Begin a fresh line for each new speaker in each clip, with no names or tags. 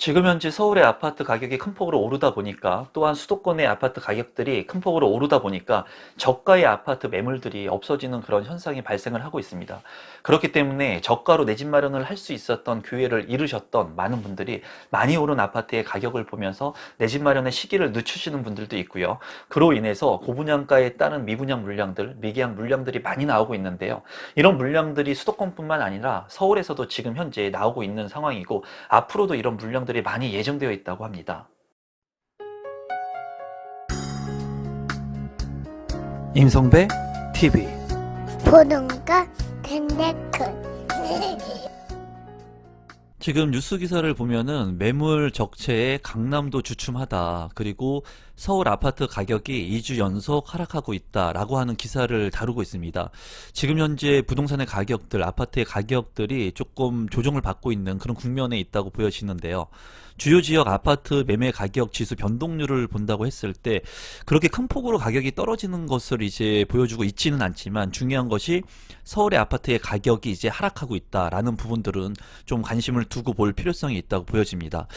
지금 현재 서울의 아파트 가격이 큰 폭으로 오르다 보니까 또한 수도권의 아파트 가격들이 큰 폭으로 오르다 보니까 저가의 아파트 매물들이 없어지는 그런 현상이 발생을 하고 있습니다. 그렇기 때문에 저가로 내 집 마련을 할 수 있었던 기회를 잃으셨던 많은 분들이 많이 오른 아파트의 가격을 보면서 내 집 마련의 시기를 늦추시는 분들도 있고요. 그로 인해서 고분양가에 따른 미분양 물량들, 미계약 물량들이 많이 나오고 있는데요. 이런 물량들이 수도권뿐만 아니라 서울에서도 지금 현재 나오고 있는 상황이고 앞으로도 이런 물량 들이 많이 예정되어 있다고 합니다. 임성배 TV
보동과 덴데크
지금 뉴스 기사를 보면은 매물 적체에 강남도 주춤하다. 그리고 서울 아파트 가격이 2주 연속 하락하고 있다라고 하는 기사를 다루고 있습니다. 지금 현재 부동산의 가격들, 아파트의 가격들이 조금 조정을 받고 있는 그런 국면에 있다고 보여지는데요. 주요 지역 아파트 매매 가격 지수 변동률을 본다고 했을 때 그렇게 큰 폭으로 가격이 떨어지는 것을 이제 보여주고 있지는 않지만 중요한 것이 서울의 아파트의 가격이 이제 하락하고 있다라는 부분들은 좀 관심을 두고 볼 필요성이 있다고 보여집니다.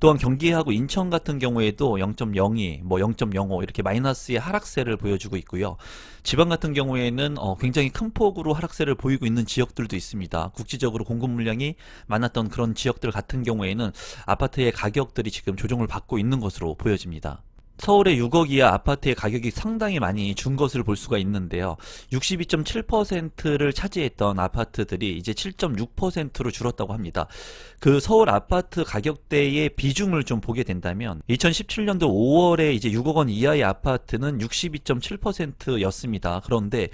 또한 경기하고 인천 같은 경우에도 0.02, 뭐 0.05 이렇게 마이너스의 하락세를 보여주고 있고요. 지방 같은 경우에는 어, 굉장히 큰 폭으로 하락세를 보이고 있는 지역들도 있습니다. 국지적으로 공급 물량이 많았던 그런 지역들 같은 경우에는 아파트의 가격들이 지금 조정을 받고 있는 것으로 보여집니다. 서울의 6억 이하 아파트의 가격이 상당히 많이 준 것을 볼 수가 있는데요. 62.7%를 차지했던 아파트들이 이제 7.6%로 줄었다고 합니다. 그 서울 아파트 가격대의 비중을 좀 보게 된다면 2017년도 5월에 이제 6억 원 이하의 아파트는 62.7%였습니다. 그런데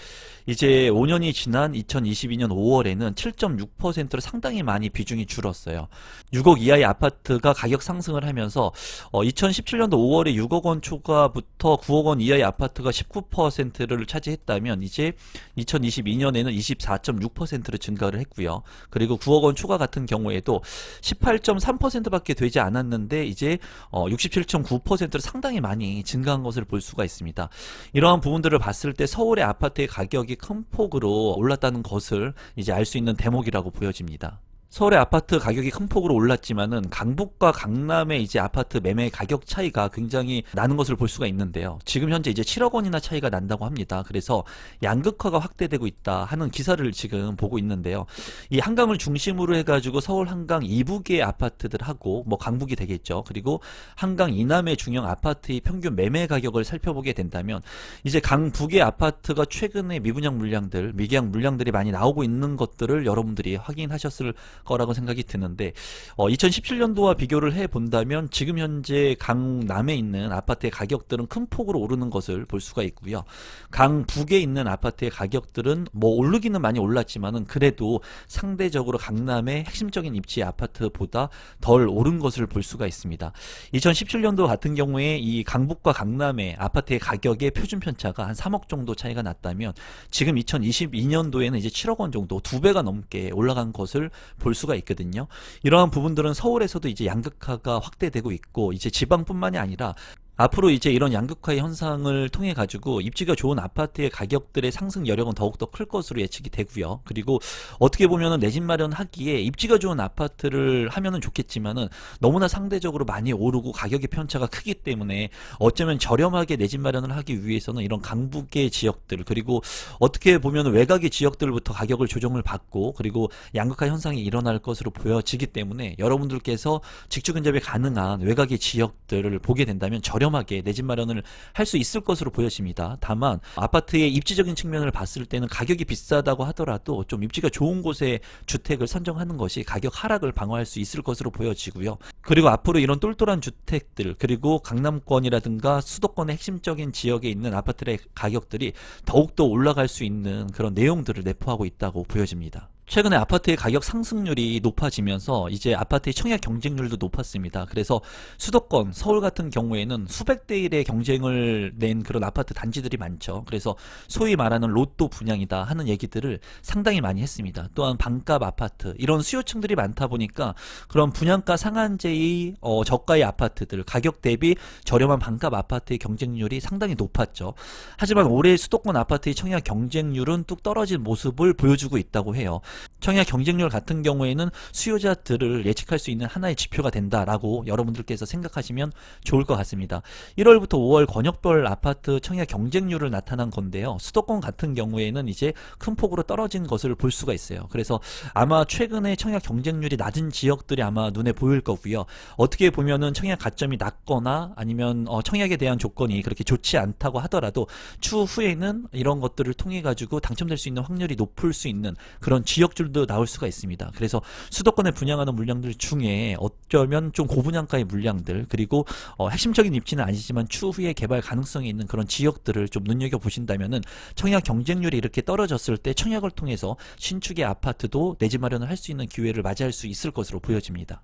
이제 5년이 지난 2022년 5월에는 7.6%로 상당히 많이 비중이 줄었어요. 6억 이하의 아파트가 가격 상승을 하면서 어, 2017년도 5월에 6억 원 초과부터 9억 원 이하의 아파트가 19%를 차지했다면 이제 2022년에는 24.6%로 증가를 했고요. 그리고 9억 원 초과 같은 경우에도 18.3%밖에 되지 않았는데 이제 어, 67.9%로 상당히 많이 증가한 것을 볼 수가 있습니다. 이러한 부분들을 봤을 때 서울의 아파트의 가격이 큰 폭으로 올랐다는 것을 이제 알 수 있는 대목이라고 보여집니다. 서울의 아파트 가격이 큰 폭으로 올랐지만은 강북과 강남의 이제 아파트 매매 가격 차이가 굉장히 나는 것을 볼 수가 있는데요. 지금 현재 이제 7억 원이나 차이가 난다고 합니다. 그래서 양극화가 확대되고 있다 하는 기사를 지금 보고 있는데요. 이 한강을 중심으로 해가지고 서울 한강 이북의 아파트들하고 뭐 강북이 되겠죠. 그리고 한강 이남의 중형 아파트의 평균 매매 가격을 살펴보게 된다면 이제 강북의 아파트가 최근에 미분양 물량들, 미계약 물량들이 많이 나오고 있는 것들을 여러분들이 확인하셨을 거라고 생각이 드는데 어, 2017년도와 비교를 해 본다면 지금 현재 강남에 있는 아파트의 가격들은 큰 폭으로 오르는 것을 볼 수가 있고요. 강 북에 있는 아파트의 가격들은 뭐 오르기는 많이 올랐지만은 그래도 상대적으로 강남의 핵심적인 입지의 아파트보다 덜 오른 것을 볼 수가 있습니다. 2017년도 같은 경우에 이 강북과 강남의 아파트의 가격의 표준 편차가 한 3억 정도 차이가 났다면 지금 2022년도에는 이제 7억 원 정도 두 배가 넘게 올라간 것을 볼 수가 있거든요. 이러한 부분들은 서울에서도 이제 양극화가 확대되고 있고 이제 지방뿐만이 아니라 앞으로 이제 이런 양극화의 현상을 통해 가지고 입지가 좋은 아파트의 가격들의 상승 여력은 더욱더 클 것으로 예측이 되고요. 그리고 어떻게 보면은 내 집 마련하기에 입지가 좋은 아파트를 하면은 좋겠지만은 너무나 상대적으로 많이 오르고 가격의 편차가 크기 때문에 어쩌면 저렴하게 내 집 마련을 하기 위해서는 이런 강북의 지역들 그리고 어떻게 보면 외곽의 지역들부터 가격을 조정을 받고 그리고 양극화 현상이 일어날 것으로 보여지기 때문에 여러분들께서 직주 근접이 가능한 외곽의 지역들을 보게 된다면 저렴 하게 내 집 마련을 할 수 있을 것으로 보여집니다. 다만 아파트의 입지적인 측면을 봤을 때는 가격이 비싸다고 하더라도 좀 입지가 좋은 곳에 주택을 선정하는 것이 가격 하락을 방어할 수 있을 것으로 보여지고요. 그리고 앞으로 이런 똘똘한 주택들 그리고 강남권이라든가 수도권의 핵심적인 지역에 있는 아파트의 가격들이 더욱더 올라갈 수 있는 그런 내용들을 내포하고 있다고 보여집니다. 최근에 아파트의 가격 상승률이 높아지면서 이제 아파트의 청약 경쟁률도 높았습니다. 그래서 수도권, 서울 같은 경우에는 수백 대 1의 경쟁을 낸 그런 아파트 단지들이 많죠. 그래서 소위 말하는 로또 분양이다 하는 얘기들을 상당히 많이 했습니다. 또한 반값 아파트 이런 수요층들이 많다 보니까 그런 분양가 상한제의 어, 저가의 아파트들 가격 대비 저렴한 반값 아파트의 경쟁률이 상당히 높았죠. 하지만 올해 수도권 아파트의 청약 경쟁률은 뚝 떨어진 모습을 보여주고 있다고 해요. 청약 경쟁률 같은 경우에는 수요자들을 예측할 수 있는 하나의 지표가 된다라고 여러분들께서 생각하시면 좋을 것 같습니다. 1월부터 5월 권역별 아파트 청약 경쟁률을 나타난 건데요. 수도권 같은 경우에는 이제 큰 폭으로 떨어진 것을 볼 수가 있어요. 그래서 아마 최근에 청약 경쟁률이 낮은 지역들이 아마 눈에 보일 거고요. 어떻게 보면은 청약 가점이 낮거나 아니면 어, 청약에 대한 조건이 그렇게 좋지 않다고 하더라도 추후에는 이런 것들을 통해 가지고 당첨될 수 있는 확률이 높을 수 있는 그런 지역줄도 나올 수가 있습니다. 그래서 수도권에 분양하는 물량들 중에 어쩌면 좀 고분양가의 물량들 그리고 어, 핵심적인 입지는 아니지만 추후에 개발 가능성이 있는 그런 지역들을 좀 눈여겨 보신다면은 청약 경쟁률이 이렇게 떨어졌을 때 청약을 통해서 신축의 아파트도 내 집 마련을 할 수 있는 기회를 맞이할 수 있을 것으로 보여집니다.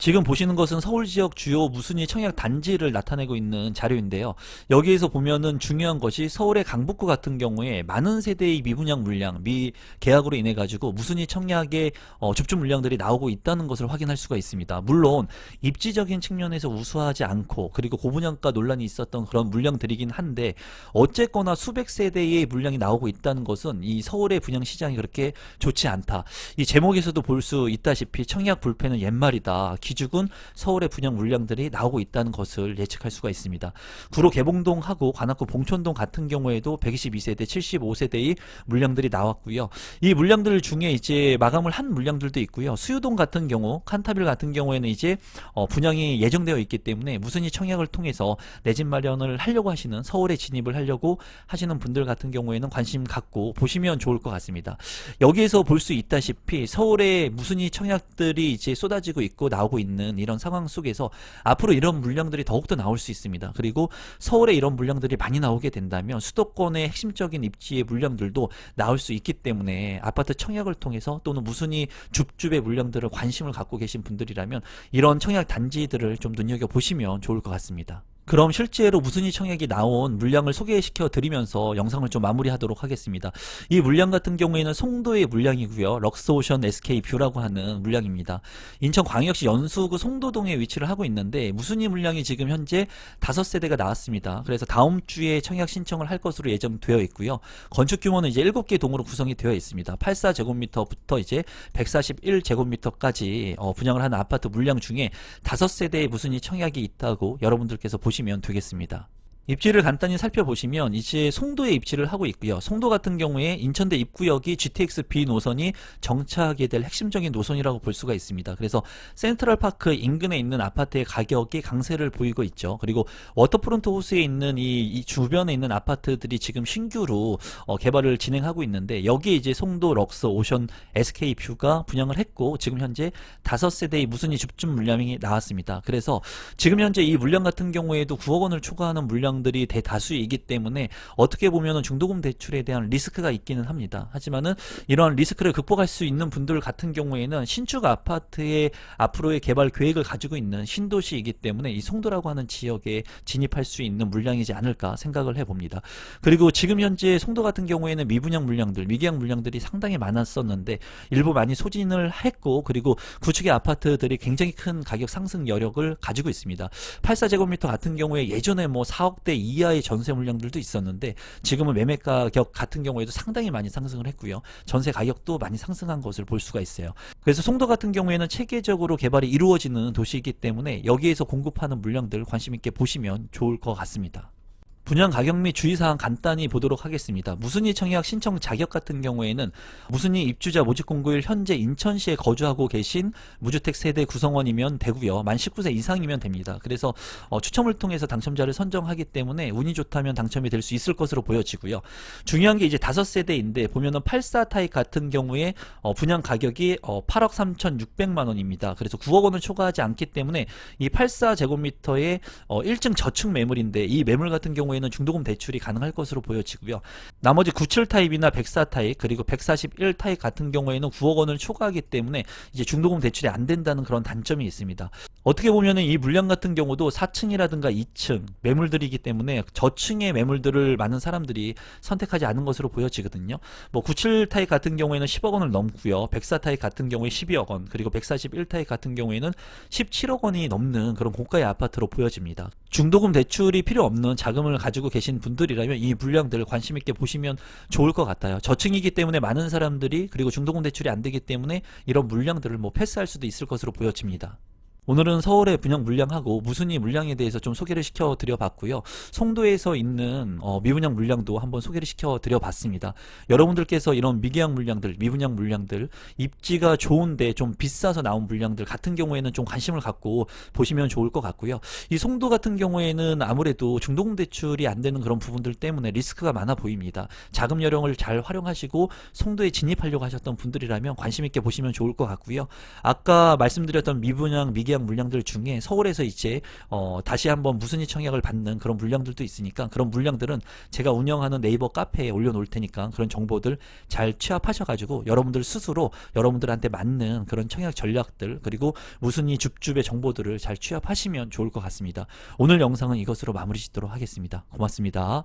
지금 보시는 것은 서울 지역 주요 무순위 청약 단지를 나타내고 있는 자료인데요. 여기에서 보면은 중요한 것이 서울의 강북구 같은 경우에 많은 세대의 미분양 물량, 미 계약으로 인해 가지고 무순위 청약의 어, 접주 물량들이 나오고 있다는 것을 확인할 수가 있습니다. 물론 입지적인 측면에서 우수하지 않고 그리고 고분양가 논란이 있었던 그런 물량들이긴 한데 어쨌거나 수백 세대의 물량이 나오고 있다는 것은 이 서울의 분양 시장이 그렇게 좋지 않다. 이 제목에서도 볼 수 있다시피 청약 불패는 옛말이다. 기죽은 서울의 분양 물량들이 나오고 있다는 것을 예측할 수가 있습니다. 구로 개봉동하고 관악구 봉천동 같은 경우에도 122세대, 75세대의 물량들이 나왔고요. 이 물량들 중에 이제 마감을 한 물량들도 있고요. 수유동 같은 경우, 칸타빌 같은 경우에는 이제 어, 분양이 예정되어 있기 때문에 무슨이 청약을 통해서 내 집 마련을 하려고 하시는 서울에 진입을 하려고 하시는 분들 같은 경우에는 관심 갖고 보시면 좋을 것 같습니다. 여기에서 볼 수 있다시피 서울에 무슨이 청약들이 이제 쏟아지고 있고 나오고 있는 이런 상황 속에서 앞으로 이런 물량들이 더욱더 나올 수 있습니다. 그리고 서울에 이런 물량들이 많이 나오게 된다면 수도권의 핵심적인 입지의 물량들도 나올 수 있기 때문에 아파트 청약을 통해서 또는 무슨이 줍줍의 물량들을 관심을 갖고 계신 분들이라면 이런 청약 단지들을 좀 눈여겨 보시면 좋을 것 같습니다. 그럼 실제로 무슨이 청약이 나온 물량을 소개시켜 드리면서 영상을 좀 마무리하도록 하겠습니다. 이 물량 같은 경우에는 송도의 물량이고요. 럭스오션 SK 뷰라고 하는 물량입니다. 인천광역시 연수구 송도동에 위치를 하고 있는데 무슨이 물량이 지금 현재 다섯 세대가 나왔습니다. 그래서 다음 주에 청약 신청을 할 것으로 예정되어 있고요. 건축 규모는 이제 7개 동으로 구성이 되어 있습니다. 84제곱미터부터 이제 141제곱미터까지 어, 분양을 하는 아파트 물량 중에 다섯 세대의 무슨이 청약이 있다고 여러분들께서 보시 면 되겠습니다. 입지를 간단히 살펴보시면 이제 송도에 입지를 하고 있고요. 송도 같은 경우에 인천대 입구역이 GTX B 노선이 정착하게 될 핵심적인 노선이라고 볼 수가 있습니다. 그래서 센트럴파크 인근에 있는 아파트의 가격이 강세를 보이고 있죠. 그리고 워터프론트 호수에 있는 이, 이 주변에 있는 아파트들이 지금 신규로 어, 개발을 진행하고 있는데 여기에 이제 송도 럭스 오션 SK 뷰가 분양을 했고 지금 현재 다섯 세대의 무슨이 집중 물량이 나왔습니다. 그래서 지금 현재 이 물량 같은 경우에도 9억 원을 초과하는 물량 들이 대다수이기 때문에 어떻게 보면은 중도금 대출에 대한 리스크가 있기는 합니다. 하지만은 이러한 리스크를 극복할 수 있는 분들 같은 경우에는 신축 아파트의 앞으로의 개발 계획을 가지고 있는 신도시이기 때문에 이 송도라고 하는 지역에 진입할 수 있는 물량이지 않을까 생각을 해봅니다. 그리고 지금 현재 송도 같은 경우에는 미분양 물량들, 미계약 물량들이 상당히 많았었는데 일부 많이 소진을 했고 그리고 구축의 아파트들이 굉장히 큰 가격 상승 여력을 가지고 있습니다. 84제곱미터 같은 경우에 예전에 뭐 4억대 이하의 전세 물량들도 있었는데 지금은 매매 가격 같은 경우에도 상당히 많이 상승을 했고요. 전세 가격도 많이 상승한 것을 볼 수가 있어요. 그래서 송도 같은 경우에는 체계적으로 개발이 이루어지는 도시이기 때문에 여기에서 공급하는 물량들 관심 있게 보시면 좋을 것 같습니다. 분양 가격 및 주의사항 간단히 보도록 하겠습니다. 무슨이 청약 신청 자격 같은 경우에는 무슨이 입주자 모집 공고일 현재 인천시에 거주하고 계신 무주택 세대 구성원이면 되고요. 만 19세 이상이면 됩니다. 그래서 어, 추첨을 통해서 당첨자를 선정하기 때문에 운이 좋다면 당첨이 될 수 있을 것으로 보여지고요. 중요한 게 이제 다섯 세대인데 보면은 84 타입 같은 경우에 어, 분양 가격이 어, 8억 3,600만 원입니다. 그래서 9억 원을 초과하지 않기 때문에 이 84 제곱미터의 어, 1층 저층 매물인데 이 매물 같은 경우에 는 중도금 대출이 가능할 것으로 보여지고요. 나머지 97 타입이나 104 타입 그리고 141 타입 같은 경우에는 9억 원을 초과하기 때문에 이제 중도금 대출이 안 된다는 그런 단점이 있습니다. 어떻게 보면은 이 물량 같은 경우도 4층이라든가 2층 매물들이기 때문에 저층의 매물들을 많은 사람들이 선택하지 않은 것으로 보여지거든요. 뭐 97 타입 같은 경우에는 10억 원을 넘고요. 104 타입 같은 경우에 12억 원, 그리고 141 타입 같은 경우에는 17억 원이 넘는 그런 고가의 아파트로 보여집니다. 중도금 대출이 필요 없는 자금을 가지고 계신 분들이라면 이 물량들 관심 있게 보시면 좋을 것 같아요. 저층이기 때문에 많은 사람들이 그리고 중도금 대출이 안 되기 때문에 이런 물량들을 뭐 패스할 수도 있을 것으로 보여집니다. 오늘은 서울의 분양 물량하고 무순위 물량에 대해서 좀 소개를 시켜 드려 봤고요. 송도에서 있는 어, 미분양 물량도 한번 소개를 시켜 드려 봤습니다. 여러분들께서 이런 미계약 물량들, 미분양 물량들, 입지가 좋은데 좀 비싸서 나온 물량들 같은 경우에는 좀 관심을 갖고 보시면 좋을 것 같고요. 이 송도 같은 경우에는 아무래도 중도금 대출이 안 되는 그런 부분들 때문에 리스크가 많아 보입니다. 자금 여력을 잘 활용하시고 송도에 진입하려고 하셨던 분들이라면 관심 있게 보시면 좋을 것 같고요. 아까 말씀드렸던 미분양, 미계 약 물량들 중에 서울에서 이제 어, 다시 한번 무순위 청약을 받는 그런 물량들도 있으니까 그런 물량들은 제가 운영하는 네이버 카페에 올려놓을 테니까 그런 정보들 잘 취합하셔가지고 여러분들 스스로 여러분들한테 맞는 그런 청약 전략들 그리고 무순위 줍줍의 정보들을 잘 취합하시면 좋을 것 같습니다. 오늘 영상은 이것으로 마무리 짓도록 하겠습니다. 고맙습니다.